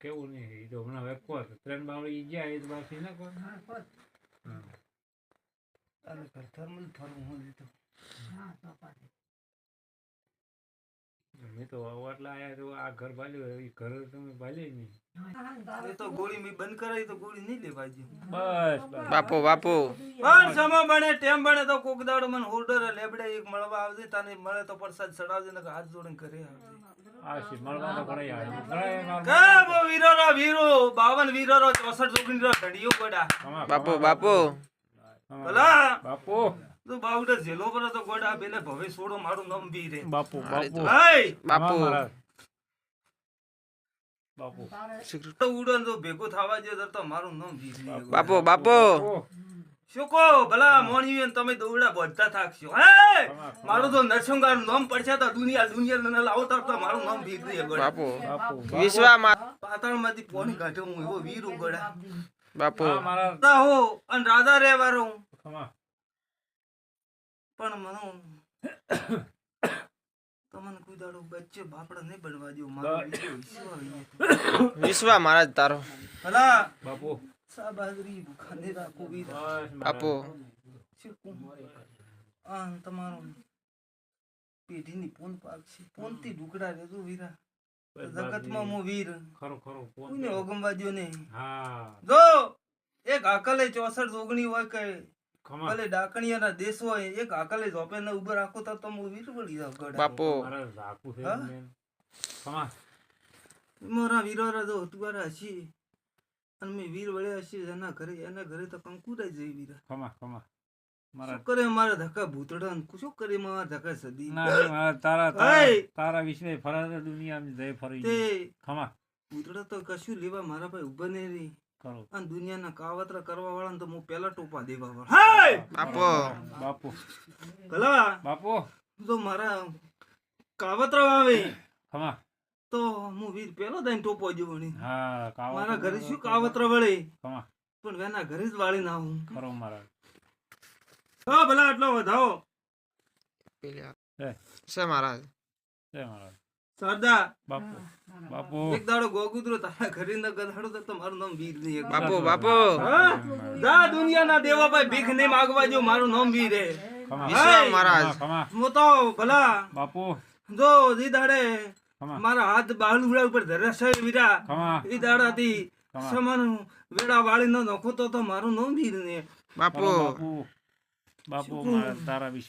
કેવું નહીં એ તો હમણાં વેકવા ત્રણ બાવળી ગયા એ તો બાકી ના. થર્મલ હું લીધું. મેં તો આટલા આયા તો આ ઘર ભાલ્યું એ ઘર તમે ભાલે નહીં. એ તો ગોળી મેં બંધ કરાવી તો ગોળી નહીં લેવા ગયો બસ બસ. બાપુ બાપુ. પણ સમો બને ટેમ બને તો કોક દાડો મને હોર્ડર લેબડે એક મળવા આવજે તને મળે તો પ્રસાદ ચડાવજે ને હાથ જોડીને ઘરે આવજે. આ છે મળવા તો ઘણા વીરો રો વીરો બાવન વીરો રો ચોસઠ ચોકડી રો ઘડીઓ ગોડા. બાપો બાપો બાપુ. ભલા. બાપો. તું બાવડે જેલો પર તો ગોડા બેલે ભવે છોડો મારું નામ બી રે બાપો. બાપો. બાપો. મહારાજ. ઉડન તો ભેગો થવા જો તો મારું નામ બી બાપો બાપુ. બાપુ. શું કહો? ભલા મોણ્યું તમે દોડા બધા થાકશો. હે? મારું તો નરસંગાર નામ પડશે તો દુનિયા દુનિયા લાવો તો તો મારું નામ બી રે ગોડા બાપુ. બાપુ. વિશ્વમાં પાતાળમાંથી પોણી કાઢ્યો હું એવો વીર ઉગડા બાપુ. મારા તા હો અન રાજા રહેવારો હું. પણ મનો તમને કોઈ દાડો બચ્ચે બાપડા નહીં બનવા દો મારો. વિશ્વ મહારાજ તારો. ભલા બાપુ. સા બાજરી ભૂખાને રાખો કહું? આ તમારો પેઢીની પોન પાક છે પોનથી ઢુકડા રહેજો વીરા જગતમાં હું વીર ખરો ખરો કોણ કોઈને ઓગમવા દ્યો હા જો એક આકલે ચોસઠ ઓગણી હોય કે ભલે ડાકણીયાના દેશ હોય એક આકલે ઝોપે ને ઊભો રાખો તો તમે વીર વળી જાવ ગડા બાપો મારા ઝાકુ છે? મારા વીરો જો તુવારા હશી અને મેં વીર વળ્યા છીએ એના ઘરે એના ઘરે તો કંકુરાઈ જઈ વીરા. ખમા ખમા. મારા કરે મારા ધક્કા ભૂતડા ને શું કરે મારા ધક્કા સદી? ના મારા તારા તારા દુનિયામાં ફરી તે ખમા. ભૂતડા તો કશું લેવા મારા પાસે ઊભા નહીં રહી. કરો. અને દુનિયાના કાવતરા કરવા વાળા તો હું પેલા ટોપા દેવા વાળા. બાપો! બાપો. બાપુ. જો મારા કાવતરા આવે. ખમા. તો હું વીર પેલો દઈને ટોપો જેવો નહીં હા મારા ઘરે શું કાવતરા વળે? પણ વેના ઘરે જ વાળી ના હું. ખરો મારા હા ભલા આટલો વધાવો. સે મહારાજ. સે મહારાજ. સરદા બાપુ. બાપુ. એક દાડો ગોગુદરો તારા ઘરે ન ગધાડો તો તમારું નામ વીર નહીં એક બાપુ બાપુ. હા? જા દુનિયાના દેવા ભાઈ ભીખ નહીં માગવા જો મારું નામ વીર હે. વિશ્વ મહારાજ. હું તો ભલા બાપુ. જો દી દાડે મારા હાથ બાલુડા ઉપર ધરાશય વીરા. ઈ દાડાથી સમાન વેડા વાળી ન નખો તો મારું નો વીર ને બાપો. બાપો બાપુ બાપુ તારા વિશે.